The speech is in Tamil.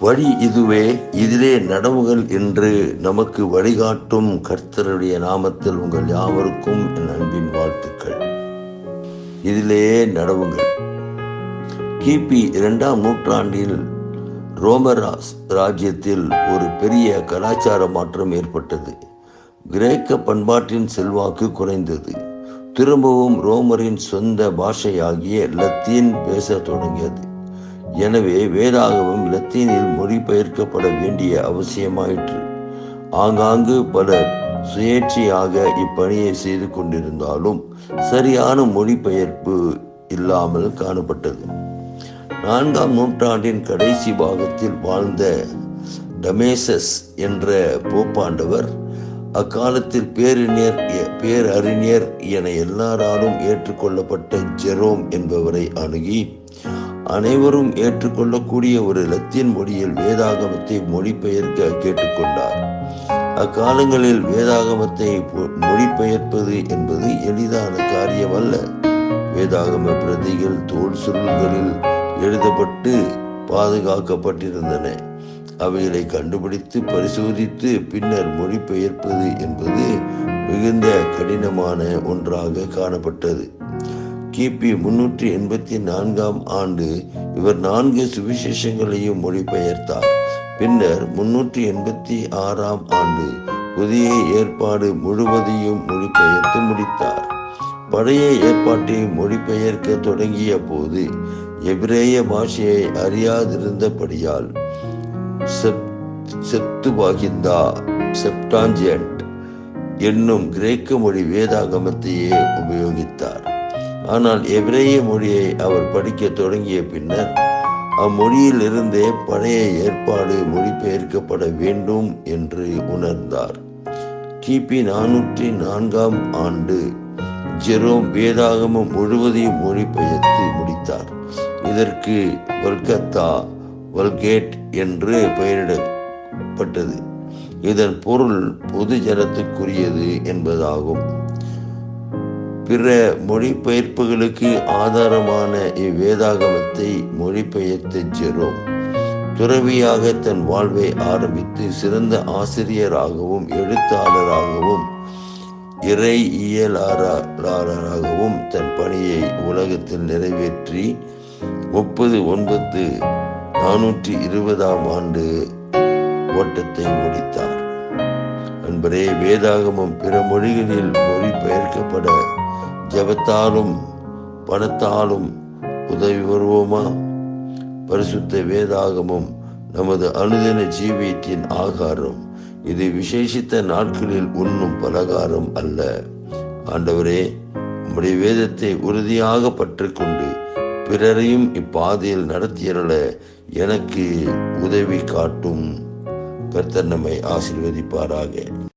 வழி இதுவே இதிலே நடவுகள் என்று நமக்கு வழிகாட்டும் கர்த்தருடைய நாமத்தில் உங்கள் யாவருக்கும் என் அன்பின் வாழ்த்துக்கள். இதிலே நடவுங்கள் கிபி இரண்டாம் நூற்றாண்டில் ரோமராஸ் ராஜ்யத்தில் ஒரு பெரிய கலாச்சார மாற்றம் ஏற்பட்டது. கிரேக்க பண்பாட்டின் செல்வாக்கு குறைந்தது. திரும்பவும் ரோமரின் சொந்த பாஷையாகிய லத்தீன் பேசத் தொடங்கியது. எனவே வேதாகமம் லத்தீனில் மொழிபெயர்க்கப்பட வேண்டிய அவசியமாயிற்று. ஆங்காங்கு பலர் சுயேட்சையாக இப்பணியை செய்து கொண்டிருந்தாலும் சரியான மொழிபெயர்ப்பு இல்லாமல் காணப்பட்டது. நான்காம் நூற்றாண்டின் கடைசி பாகத்தில் வாழ்ந்த டமேசஸ் என்ற போப்பாண்டவர் அக்காலத்தில் பேரிஞர் பேரறிஞர் என எல்லாராலும் ஏற்றுக்கொள்ளப்பட்ட ஜெரோம் என்பவரை அணுகி அனைவரும் ஏற்றுக்கொள்ளக்கூடிய ஒரு லத்தீன் மொழியில் வேதாகமத்தை மொழிபெயர்க்க கேட்டுக்கொண்டார். அக்காலங்களில் வேதாகமத்தை மொழிபெயர்ப்பது என்பது எளிதான காரியமல்ல. வேதாகம பிரதிகள் தோல் சுருள்களில் எழுதப்பட்டு பாதுகாக்கப்பட்டிருந்தன. அவைகளை கண்டுபிடித்து பரிசோதித்து பின்னர் மொழிபெயர்ப்பது என்பது மிகுந்த கடினமான ஒன்றாக காணப்பட்டது. கிபி முன்னூற்றி எண்பத்தி நான்காம் ஆண்டு இவர் நான்கு சுவிசேஷங்களையும் மொழிபெயர்த்தார். பின்னர் முன்னூற்றி எண்பத்தி ஆறாம் ஆண்டு புதிய ஏற்பாடு முழுவதையும் மொழிபெயர்த்து முடித்தார். பழைய ஏற்பாட்டை மொழிபெயர்க்க தொடங்கிய போது எபிரேய பாஷையை அறியாதிருந்தபடியால் செப்துபாகிந்தா செப்டான்ஜென்ட் என்னும் கிரேக்க மொழி வேதாகமத்தையே உபயோகித்தார். ஆனால் எபிரேய மொழியை அவர் படிக்க தொடங்கிய பின்னர் அம்மொழியிலிருந்தே பழைய ஏற்பாடு மொழிபெயர்க்கப்பட வேண்டும் என்று உணர்ந்தார். கிபி நானூற்றி நான்காம் ஆண்டு ஜெரோம் வேதாகமம் முழுவதையும் மொழிபெயர்த்து முடித்தார். இதற்கு கொல்கத்தா வல்கேட் என்று பெயரிடப்பட்டது. இதன் பொருள் பொது ஜனத்துக்குரியது என்பதாகும். பிற மொழிபெயர்ப்புகளுக்கு ஆதாரமான இவ்வேதாகமத்தை மொழிபெயர்த்த ஜெரோம் துறவியாக தன் வாழ்வை ஆரம்பித்து சிறந்த ஆசிரியராகவும் எழுத்தாளராகவும் இறை இயலாளராகவும் தன் பணியை உலகத்தில் நிறைவேற்றி முப்பது ஒன்பது நானூற்றி இருபதாம் ஆண்டு ஓட்டத்தை முடித்தார். அன்பரே வேதாகமம் பிற மொழிகளில் மொழிபெயர்க்கப்பட ஜபத்தாலும் பணத்தாலும் உதவி வருவோமா? பரிசுத்த வேதாகமும் நமது அனுதின ஜீவியத்தின் ஆகாரம். இது விசேஷித்த நாட்களில் உண்ணும் பலகாரம் அல்ல. ஆண்டவரே உம்முடைய வேதத்தை உறுதியாக பற்றுக்கொண்டு பிறரையும் இப்பாதையில் நடத்தியறல எனக்கு உதவி காட்டும். கர்த்தர் நம்மை ஆசிர்வதிப்பாராக.